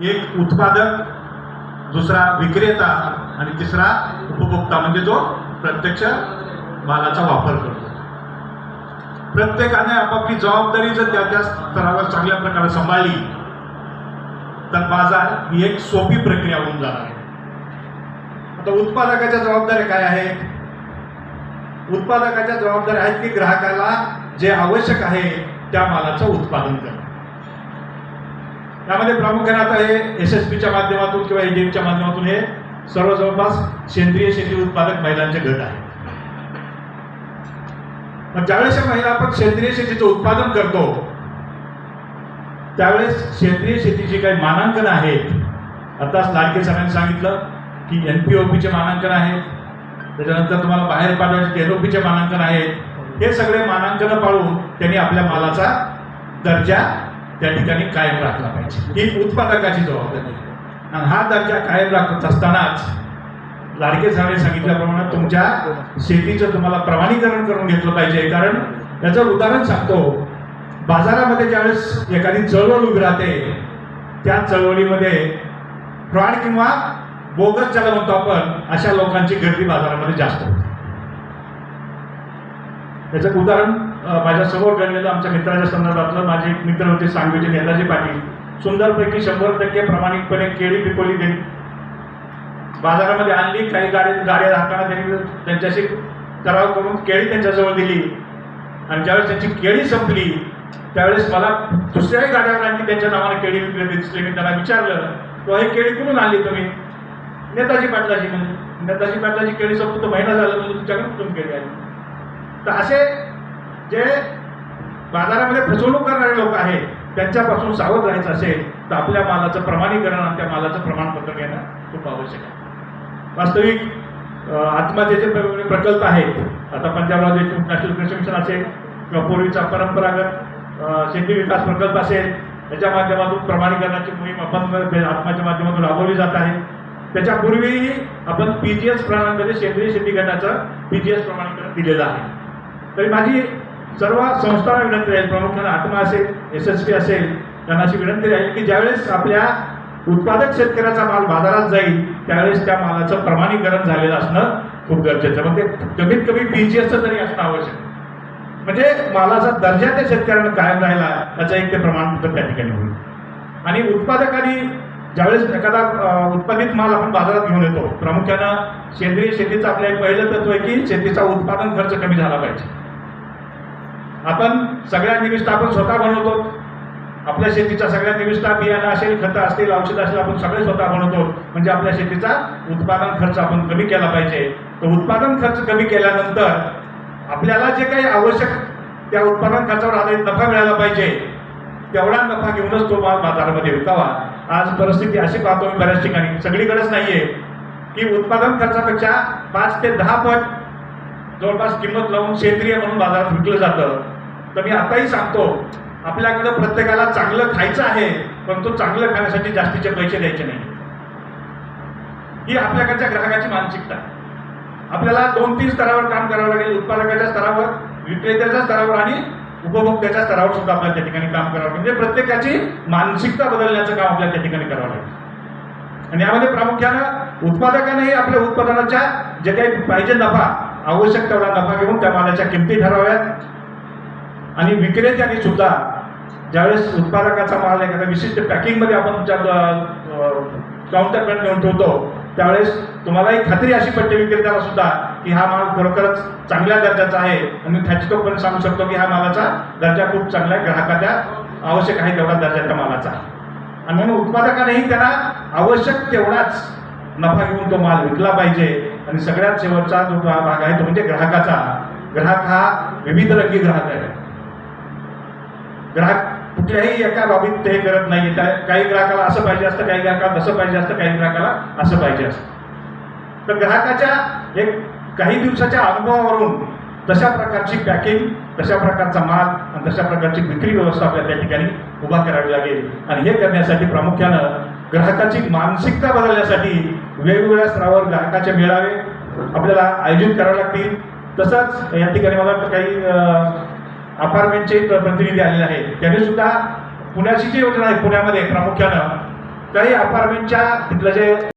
एक उत्पादक दुसरा विक्रेता आणि तिसरा उपभोक्ता. म्हणजे जो प्रत्यक्ष मालाचा वापर करतो. प्रत्येकाने आपापली जबाबदारी जर त्या त्या स्तरावर चांगल्या प्रकारे सांभाळली तर बाजार ही एक सोपी प्रक्रिया होऊन जाणार आहे. आता उत्पादकाच्या जबाबदाऱ्या काय आहेत? उत्पादकाच्या जबाबदाऱ्या आहेत की ग्राहकाला जे आवश्यक आहे त्या मालाचं उत्पादन करणं. यामध्ये प्रामुख्याने आता हे एस एस पीच्या माध्यमातून किंवा एडीएमच्या माध्यमातून हे सर्व जवळपास सेंद्रिय शेती उत्पादक महिलांचे गट आहे मग ज्यावेळेस महिला आपण सेंद्रिय शेतीचं उत्पादन करतो त्यावेळेस सेंद्रिय शेतीची काही मानांकन आहेत. आताच लाडके सरांनी सांगितलं की एन पी ओ पीचे मानांकन आहेत. त्याच्यानंतर तुम्हाला बाहेर पाठवायचे एन ओ पीचे मानांकन आहेत. हे सगळे मानांकन पाळून त्यांनी आपल्या मालाचा दर्जा त्या ठिकाणी कायम राखला पाहिजे. ही उत्पादकाची जबाबदारी आणि हा दर्जा कायम राखत असतानाच लाडके साहेबांनी सांगितल्याप्रमाणे तुमच्या शेतीचं तुम्हाला प्रमाणीकरण करून घेतलं पाहिजे. कारण याचं उदाहरण सांगतो. बाजारामध्ये ज्यावेळेस एखादी चळवळ उभी राहते त्या चळवळीमध्ये फ्रॉड किंवा बोगस ज्याला म्हणतो आपण अशा लोकांची गर्दी बाजारामध्ये जास्त होते. त्याचं उदाहरण माझ्यासमोर माझ्या घडलेलं आमच्या मित्राच्या संदर्भातलं माझे एक मित्र होते सांगवीचे नेताजी पाटील. सुंदरपैकी शंभर टक्के प्रामाणिकपणे केळी पिकवली त्यांनी बाजारामध्ये आणली काही गाडी गाड्या राहताना त्यांनी त्यांच्याशी करार करून केळी त्यांच्याजवळ दिली. आणि ज्यावेळेस त्यांची केळी संपली त्यावेळेस मला दुसऱ्याही गाड्यावर आणखी त्यांच्या नावाने केळी विकले दिसले. मी त्यांना विचारलं तो हे केळी कुठून आणली तुम्ही? नेताजी पाटलाची म्हणजे नेताजी पाटलाची केळी संपून तो महिना झाला म्हणजे तुमच्याकडे कुठून केळी आली? तर असे जे बाजारामध्ये फसवणूक करणारे लोक आहेत त्यांच्यापासून सावध राहायचं असेल तर आपल्या मालाचं प्रमाणीकरण आणि त्या मालाचं प्रमाणपत्र घेणं खूप आवश्यक आहे. वास्तविक आत्महत्येचे प्रकल्प आहेत. आता पंजाबराव देशमुख नॅशनल कृषी मिशन असेल किंवा पूर्वीचा परंपरागत शेती विकास प्रकल्प असेल त्याच्या माध्यमातून प्रमाणीकरणाची मोहीम आपण आत्माच्या माध्यमातून राबवली जात आहे. त्याच्यापूर्वीही आपण पी जी एस प्रणालीमध्ये सेंद्रिय शेती करण्याचं पी जी एस प्रमाणीकरण दिलेलं आहे. तरी माझी सर्व संस्थांना विनंती राहील प्रामुख्याने आत्मा असेल एस एस पी असेल त्यांना अशी विनंती राहील की ज्यावेळेस आपल्या उत्पादक शेतकऱ्याचा माल बाजारात जाईल त्यावेळेस त्या मालाचं प्रमाणीकरण झालेलं असणं खूप गरजेचं मग ते म्हणजे कमीत कमी पी जी असं तरी असणं आवश्यक. आहे. म्हणजे मालाचा दर्जा त्या शेतकऱ्यांना कायम राहिला त्याचं एक ते प्रमाणपत्र त्या ठिकाणी होईल. आणि उत्पादकांनी ज्यावेळेस एखादा उत्पादित माल आपण बाजारात घेऊन येतो प्रामुख्यानं सेंद्रिय शेतीचं आपलं एक पहिलं तत्व आहे की शेतीचा उत्पादन खर्च कमी झाला पाहिजे. आपण सगळ्या निविष्ठा आपण स्वतः बनवतो. आपल्या शेतीच्या सगळ्या निविष्ठा बियाणं असेल खतं असतील औषध असेल आपण सगळे स्वतः बनवतो. म्हणजे आपल्या शेतीचा उत्पादन खर्च आपण कमी केला पाहिजे. तर उत्पादन खर्च कमी केल्यानंतर आपल्याला जे काही आवश्यक त्या उत्पादन खर्चावर आधारित नफा मिळाला पाहिजे तेवढा नफा घेऊनच तो माल बाजारामध्ये विकावा. आज परिस्थिती अशी पाहतो मी बऱ्याच ठिकाणी. सगळीकडेच नाहीये. की उत्पादन खर्चापेक्षा पाच ते दहा पट जवळपास किंमत लावून सेंद्रिय म्हणून बाजारात विकलं जातं. तर मी आताही सांगतो आपल्याकडं प्रत्येकाला चांगलं खायचं आहे पण तो चांगलं खाण्यासाठी जास्तीचे पैसे द्यायचे नाही. ही आपल्याकडच्या ग्राहकाची मानसिकता. आपल्याला दोन तीन स्तरावर काम करावं लागेल उत्पादकाच्या स्तरावर विक्रेत्याच्या स्तरावर आणि उपभोक्त्याच्या स्तरावर सुद्धा आपल्याला त्या ठिकाणी काम करावं लागेल. म्हणजे प्रत्येकाची मानसिकता बदलण्याचं काम आपल्याला त्या ठिकाणी करावं लागेल. आणि यामध्ये प्रामुख्यानं उत्पादकानेही आपल्या उत्पादनाच्या जे काही पाहिजे नफा आवश्यक तेवढा नफा घेऊन त्या मालाच्या किमती ठराव्यात आणि विक्रेत्यांनी सुद्धा ज्यावेळेस उत्पादकाचा माल एखाद्या विशिष्ट पॅकिंगमध्ये आपण काउंटरपर्यंत घेऊन ठेवतो त्यावेळेस तुम्हालाही खात्री अशी पडते विक्रेत्याला सुद्धा की हा माल खरोखरच चांगल्या दर्जाचा आहे. आणि तो पण सांगू शकतो की हा मालाचा दर्जा खूप चांगला आहे. ग्राहकाच्या आवश्यक आहे तेवढा दर्जाच्या मालाचा. आणि म्हणून उत्पादकानेही त्यांना आवश्यक तेवढाच नफा घेऊन तो माल विकला पाहिजे. आणि सगळ्यात शेवटचा जो भाग आहे तो म्हणजे ग्राहकाचा. ग्राहक हा विविध रंगी ग्राहक आहे. ग्राहक कुठल्याही एका बाबीत ते करत नाही काही ग्राहकाला असं पाहिजे असतं काही ग्राहकाला तसं पाहिजे असतं काही ग्राहकाला असं पाहिजे असतं. तर ग्राहकाच्या एक काही दिवसाच्या अनुभवावरून तशा प्रकारची पॅकिंग तशा प्रकारचा माल आणि तशा प्रकारची विक्री व्यवस्था आपल्याला त्या ठिकाणी उभा करावी लागेल. आणि हे करण्यासाठी प्रामुख्यानं ग्राहकाची मानसिकता बदलण्यासाठी वेगवेगळ्या स्तरावर ग्राहकाचे मेळावे आपल्याला आयोजित करावे लागतील. तसंच या ठिकाणी मला काही अपार्टमेंटचे प्रतिनिधी आलेले आहेत. त्यांनी सुद्धा पुण्याची जी योजना आहे पुण्यामध्ये प्रामुख्यानं काही अपार्टमेंटच्या तिथलं जे